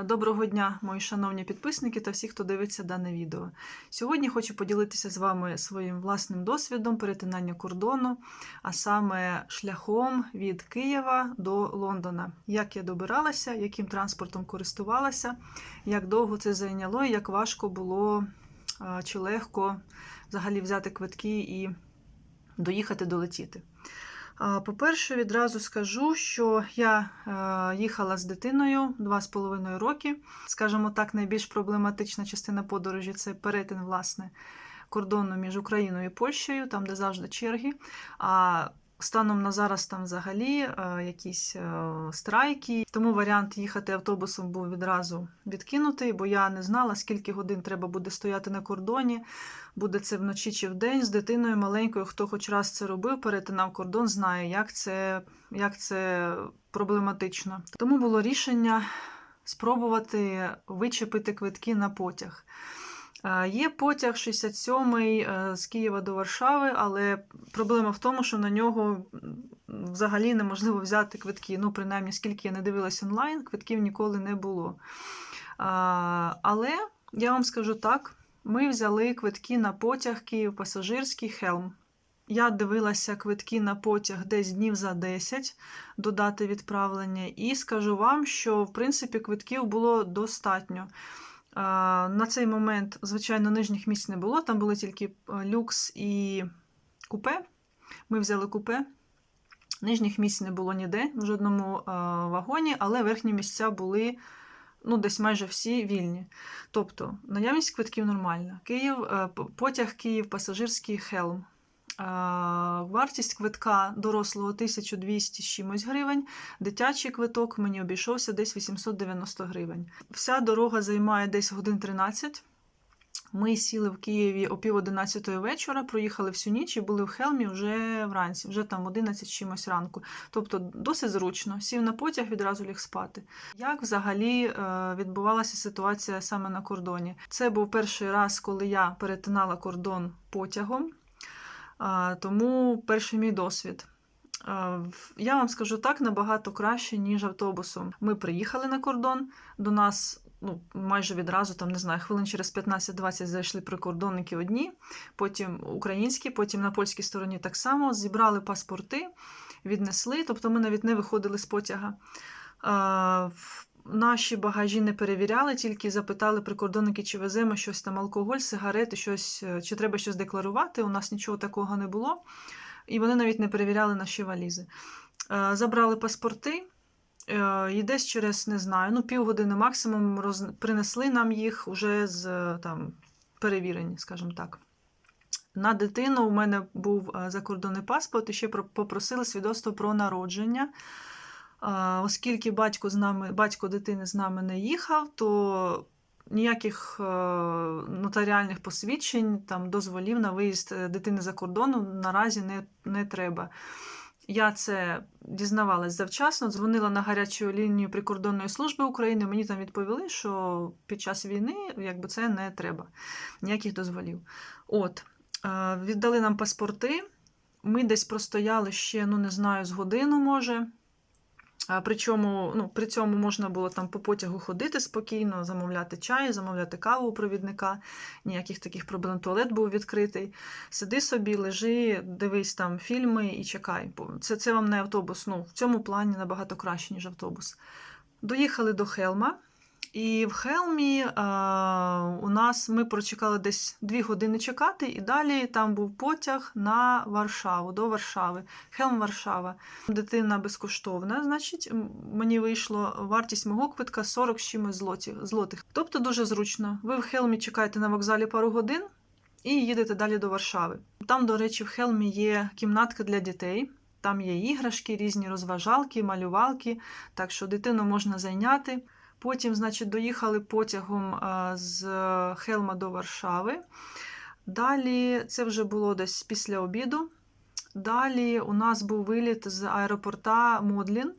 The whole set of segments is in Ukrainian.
Е, Доброго дня, мої шановні підписники та всі, хто дивиться дане відео. Сьогодні хочу поділитися з вами своїм власним досвідом перетинання кордону, а саме шляхом від Києва до Лондона. Як я добиралася, яким транспортом користувалася, як довго це зайняло і як важко було е, чи легко взагалі взяти квитки і доїхати долетіти. По-перше, відразу скажу, що я е, їхала з дитиною два з половиною роки. Скажімо так, найбільш проблематична частина подорожі це перетин власне кордону між Україною і Польщею, там де завжди черги. А станом на зараз там взагалі е, якісь е, страйки. Тому варіант їхати автобусом був відразу відкинутий, бо я не знала, скільки годин треба буде стояти на кордоні. Буде це вночі чи вдень з дитиною маленькою. Хто хоч раз це робив, перетинав кордон, знає, як це, як це проблематично. Тому було рішення спробувати вичепити квитки на потяг. Є потяг 67-й е, з Києва до Варшави, але проблема в тому, що на нього взагалі неможливо взяти квитки. Ну, принаймні, скільки я не дивилась онлайн, квитків ніколи не було. Але я вам скажу так: ми взяли квитки на потяг Київ пасажирський Хелм. Я дивилася квитки на потяг десь днів за 10 до дати відправлення, і скажу вам, що в принципі квитків було достатньо. На цей момент, звичайно, нижніх місць не було, там були тільки е, люкс і купе. Ми взяли купе. Нижніх місць не було ніде в жодному вагоні, але верхні місця були ну, десь майже всі вільні. Тобто, наявність квитків нормальна. Київ, е, потяг Київ, пасажирський Хелм. Вартість квитка дорослого 1200 з чимось гривень, дитячий квиток мені обійшовся десь 890 гривень. Вся дорога займає десь годин 13. Ми сіли в Києві о пів одинадцятої вечора, проїхали всю ніч і були в Хелмі вже вранці, вже там 11 чимось ранку. Тобто досить зручно. Сів на потяг, відразу ліг спати. Як взагалі е, відбувалася ситуація саме на кордоні? Це був перший раз, коли я перетинала кордон потягом, тому перший мій досвід. Я вам скажу так, набагато краще, ніж автобусом. Ми приїхали на кордон, до нас ну, майже відразу, там, не знаю, хвилин через 15-20 зайшли прикордонники одні, потім українські, потім на польській стороні так само. Зібрали паспорти, віднесли, тобто ми навіть не виходили з потяга. Наші багажі не перевіряли, тільки запитали прикордонники, чи веземо щось там, алкоголь, сигарети, щось, е, чи треба щось декларувати. У нас нічого такого не було. І вони навіть не перевіряли наші валізи. Е, Забрали паспорти, е, і десь через, не знаю, ну, півгодини максимум роз... принесли нам їх уже з там, перевірені, скажімо так. На дитину у мене був закордонний паспорт і ще попросили свідоцтво про народження. Оскільки батько, з нами, батько дитини з нами не їхав, то ніяких е, нотаріальних посвідчень, там, дозволів на виїзд е, дитини за кордону наразі не, не треба. Я це дізнавалась завчасно, дзвонила на гарячу лінію прикордонної служби України. Мені там відповіли, що під час війни якби це не треба, ніяких дозволів. От, е, віддали нам паспорти. Ми десь простояли ще, ну не знаю, з годину може. Причому, ну, при цьому можна було там по потягу ходити спокійно, замовляти чай, замовляти каву у провідника, ніяких таких проблем. Туалет був відкритий. Сиди собі, лежи, дивись там фільми і чекай. Бо Це, це вам не автобус. Ну, в цьому плані набагато краще, ніж автобус. Доїхали до Хелма. І в Хелмі е, у нас ми прочекали десь дві години чекати, і далі там був потяг на Варшаву, до Варшави. Хелм Варшава. Дитина безкоштовна, значить, мені вийшло вартість мого квитка 40 з чимось злотих. Тобто дуже зручно. Ви в Хелмі чекаєте на вокзалі пару годин і їдете далі до Варшави. Там, до речі, в Хелмі є кімнатка для дітей. Там є іграшки, різні розважалки, малювалки, так що дитину можна зайняти. Потім, значить, доїхали потягом е, з Хелма до Варшави. Далі це вже було десь після обіду. Далі у нас був виліт з аеропорта Модлін.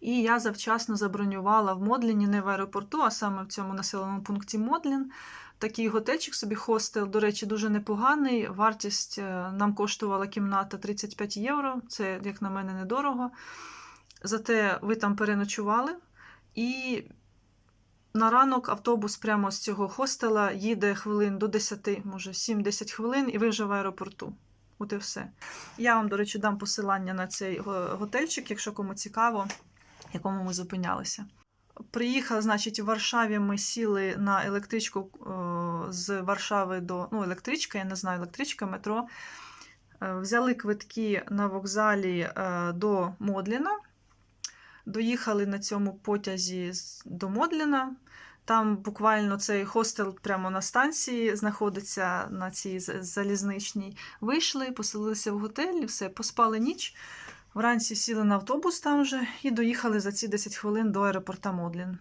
І я завчасно забронювала в Модліні, не в аеропорту, а саме в цьому населеному пункті Модлін. Такий готельчик собі хостел, до речі, дуже непоганий. Вартість е, нам коштувала кімната 35 євро. Це, як на мене, недорого. Зате ви там переночували. І На ранок автобус прямо з цього хостела їде хвилин до 10, може 7-10 хвилин, і ви вже в аеропорту. От і все. Я вам, до речі, дам посилання на цей готельчик, якщо кому цікаво, в якому ми зупинялися. Приїхали, значить, в Варшаві ми сіли на електричку е, з Варшави до ну, електричка, я не знаю, електричка, метро. Е, Взяли квитки на вокзалі е, до Модліна. Доїхали на цьому потязі до Модліна. Там буквально цей хостел прямо на станції знаходиться на цій залізничній. Вийшли, поселилися в готелі, все, поспали ніч. Вранці сіли на автобус там же і доїхали за ці 10 хвилин до аеропорта Модлін.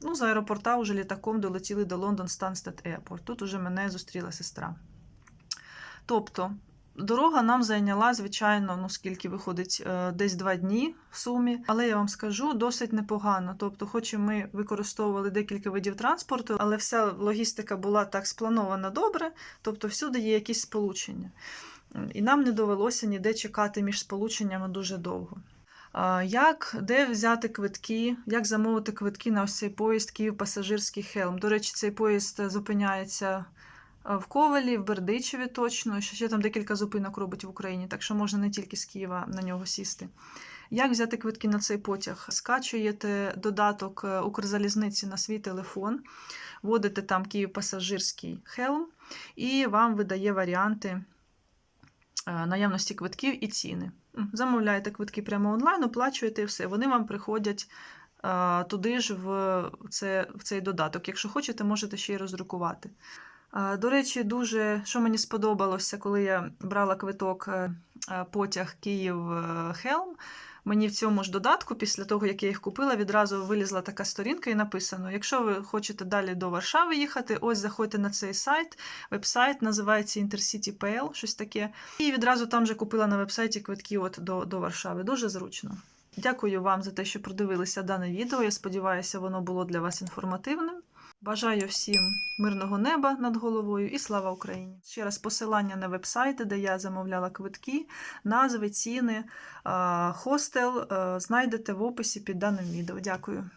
Ну, з аеропорта вже літаком долетіли до Лондон Станстед Airport. Тут уже мене зустріла сестра. Тобто, дорога нам зайняла, звичайно, ну скільки виходить, е, десь два дні в сумі. Але я вам скажу, досить непогано. Тобто, хоч і ми використовували декілька видів транспорту, але вся логістика була так спланована добре, тобто всюди є якісь сполучення. І нам не довелося ніде чекати між сполученнями дуже довго. Як, де взяти квитки, як замовити квитки на ось цей поїзд Київ пасажирський Хелм? До речі, цей поїзд зупиняється а, в Ковелі, в Бердичеві точно. Ще там декілька зупинок робить в Україні, так що можна не тільки з Києва на нього сісти. Як взяти квитки на цей потяг? Скачуєте додаток е, Укрзалізниці на свій телефон, вводите там Київ пасажирський Хелм, і вам видає варіанти е, наявності квитків і ціни. Замовляєте квитки прямо онлайн, оплачуєте і все. Вони вам приходять е, туди ж в, це, в цей додаток. Якщо хочете, можете ще й роздрукувати. До речі, дуже що мені сподобалося, коли я брала квиток е, е, потяг Київ е. Мені в цьому ж додатку, після того, як я їх купила, відразу вилізла така сторінка і написано: якщо ви хочете далі до Варшави їхати, ось заходьте на цей сайт. Веб-сайт називається Intercity.pl, щось таке. І відразу там же купила на веб-сайті квитки от до, до Варшави. Дуже зручно. Дякую вам за те, що продивилися дане відео. Я сподіваюся, воно було для вас інформативним. Бажаю всім мирного неба над головою і слава Україні! Ще раз посилання на веб-сайти, де я замовляла квитки, назви, ціни, хостел е, знайдете в описі під даним відео. Дякую.